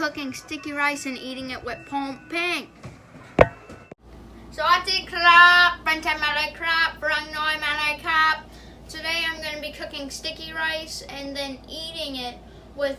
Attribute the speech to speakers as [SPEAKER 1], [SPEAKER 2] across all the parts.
[SPEAKER 1] cooking sticky rice and eating it with pumping สวัสดีครับเป็นทำอะไรครับฝรั่งน้อยมาอะไรครับ Today I'm going to be cooking sticky rice and then eating it with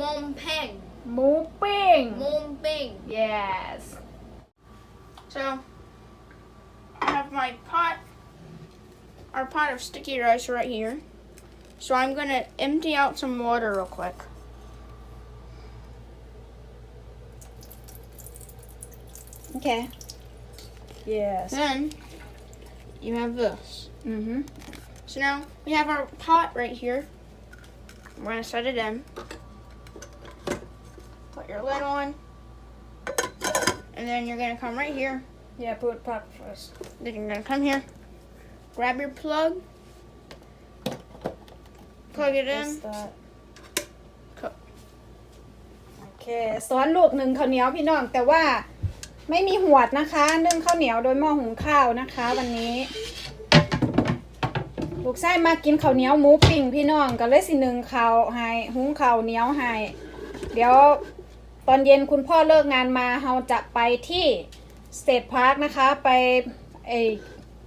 [SPEAKER 1] mumping.
[SPEAKER 2] หมูปิ้ง
[SPEAKER 1] Mumping.
[SPEAKER 2] yes
[SPEAKER 1] So I have my pot, our pot of sticky rice right here. So I'm gonna empty out some water real quick.
[SPEAKER 2] okay yes
[SPEAKER 1] Then you have this.
[SPEAKER 2] mm -hmm.
[SPEAKER 1] So now we have our pot right here. We're gonna set it in. Put your lid on. And then you're gonna come right here.
[SPEAKER 2] yeah put pot first
[SPEAKER 1] Then you're gonna come here. Grab your plug. Plug it in.
[SPEAKER 2] Start.
[SPEAKER 1] Co-
[SPEAKER 2] โอเคสอนลูกหนึ่งข้าวเหนียวพี่น้อง แต่ว่า ไม่มีหวดนะคะ นึ่งข้าวเหนียวโดยหม้อหุงข้าวนะคะ วันนี้ ลูกไส้มากินข้าวเหนียวหมูปิ้งพี่น้องก็เลยสิหนึ่งข้าวให้หุงข้าวเหนียวให้เดี๋ยวตอนเย็นคุณพ่อเลิกงานมาเราจะไปที่สเตทพาร์คนะคะ ไปไอ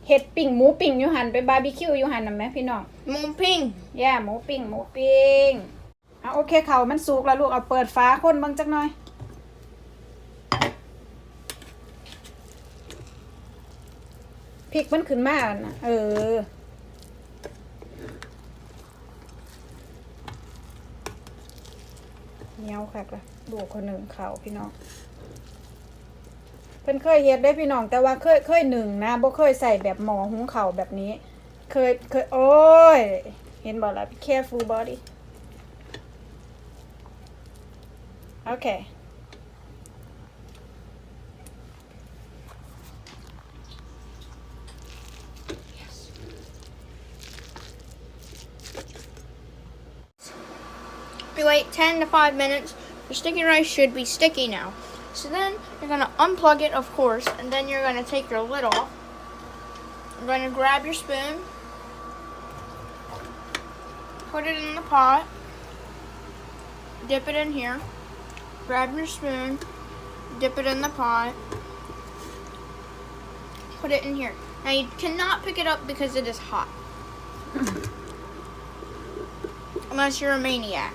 [SPEAKER 2] เฮ็ดปิ้งหมูปิ้งอยู่หันไปบาร์บีคิวอยู่หันนะแม่พี่น้อง
[SPEAKER 1] Mumping.
[SPEAKER 2] แย่หมูปิ้งหมูปิ้งอะโอเคเขามันสุกแล้วลูกเอาเปิดฟ้าคนเบังจักหน่อย พริกมันขึ้นมานะเออ เนียวคักละดูคนหนึ่งเขาพี่น้องเพิ่นเคยเฮ็ดได้พี่น้อง แต่ว่าเคยเคยหนึ่งนะบ่เคยใส่แบบหมอหุงเข้าแบบนี้ เคยเคย โอ้ย เห็นบ่ล่ะ be careful body โ wait
[SPEAKER 1] 10 to 5 minutes, your sticky rice should be sticky now. So then you're going to unplug it, of course, and then you're going to take your lid off. You're going to grab your spoon, put it in the pot, dip it in here, grab your spoon, dip it in the pot, put it in here. Now you cannot pick it up because it is hot. Unless you're a maniac.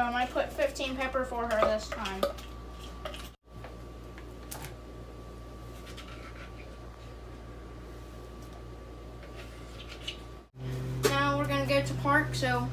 [SPEAKER 1] Um, I put 15 pepper for her this time. Now we're gonna go to park, so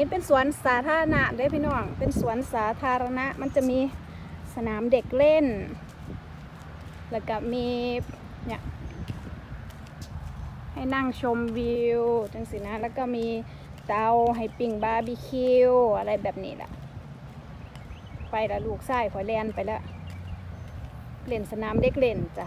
[SPEAKER 2] นี้เป็นสวนสาธารณะเด้พี่น้อง เป็นสวนสาธารณะ มันจะมีสนามเด็กเล่น แล้วก็มีเนี่ยให้นั่งชมวิวจังสินะ แล้วก็มีเตาให้ปิ้งบาร์บีคิวอะไรแบบนี้แหละไปแล้วลูกไส้ขอยแลนไปแล้วเล่นสนามเด็กเล่นจ้ะ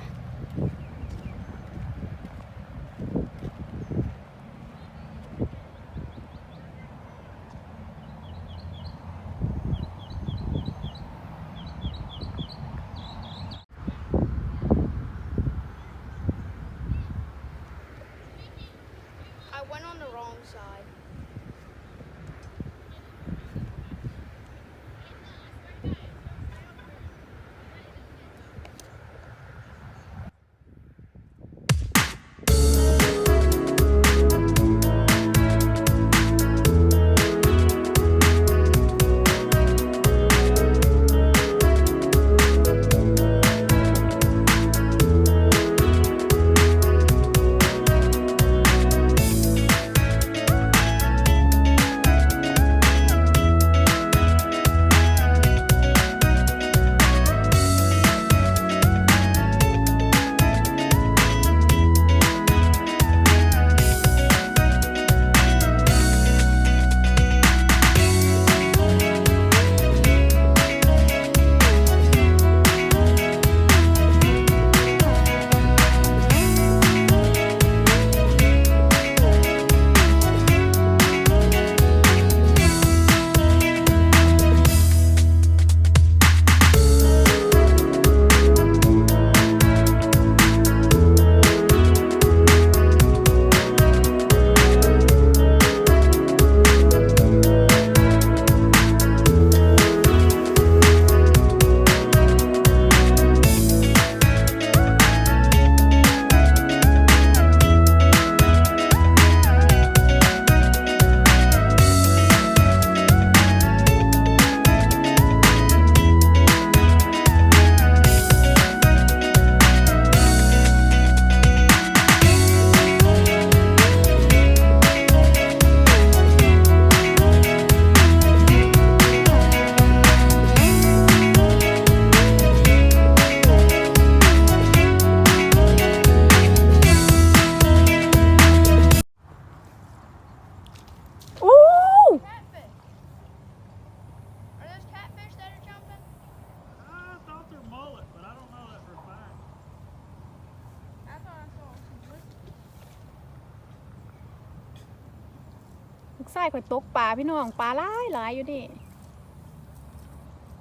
[SPEAKER 2] ไส้ข่อยตกปลาพี่น้องปลาหลายหลายอยู่นี่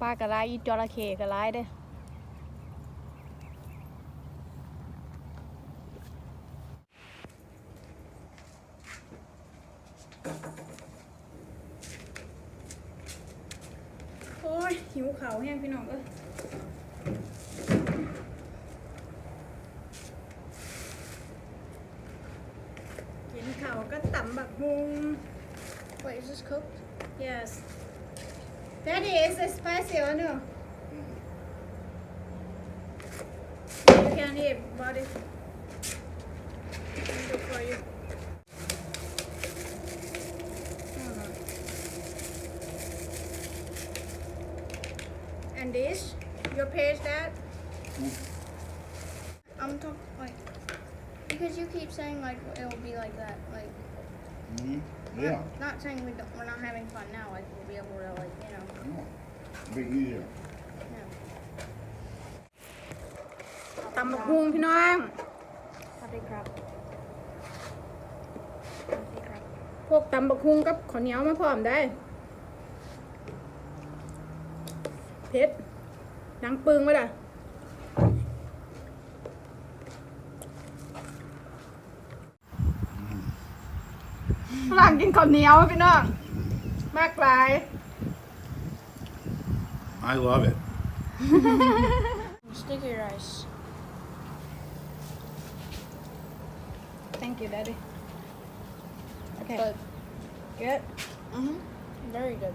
[SPEAKER 2] ปลากระไรอีจระเข้กระไรเด้โอ้ยหิวเขาแห้งพี่น้องเอ้ยกินเขาก็ตำบักฮุง
[SPEAKER 1] Wait, is this cooked?
[SPEAKER 2] Yes. Daddy, is it spicy or no? You can eat, buddy. For you. And this, your page that?
[SPEAKER 1] I'm talking like because you keep saying like it will be like that. Like
[SPEAKER 3] hmm
[SPEAKER 1] not-
[SPEAKER 3] Yeah,
[SPEAKER 1] Not saying we don't, we're not having fun now. Like we'll be able to like you know.
[SPEAKER 3] yeah. Big easier.
[SPEAKER 2] ตำบักฮุงพี่น้อง
[SPEAKER 1] สวัสดีครับสวัสดีครับ
[SPEAKER 2] พวกตำบักฮุงกับข้าวเหนียวมาพร้อมได้เผ็ดหนังปึงไว้ล่ะ ฝรั่งกินข้าวเหนียวพี่น้อง มากหลาย
[SPEAKER 3] I love it.
[SPEAKER 1] Sticky rice.
[SPEAKER 2] thank you daddy okay
[SPEAKER 1] Good.
[SPEAKER 2] good
[SPEAKER 1] Mhm. Very good.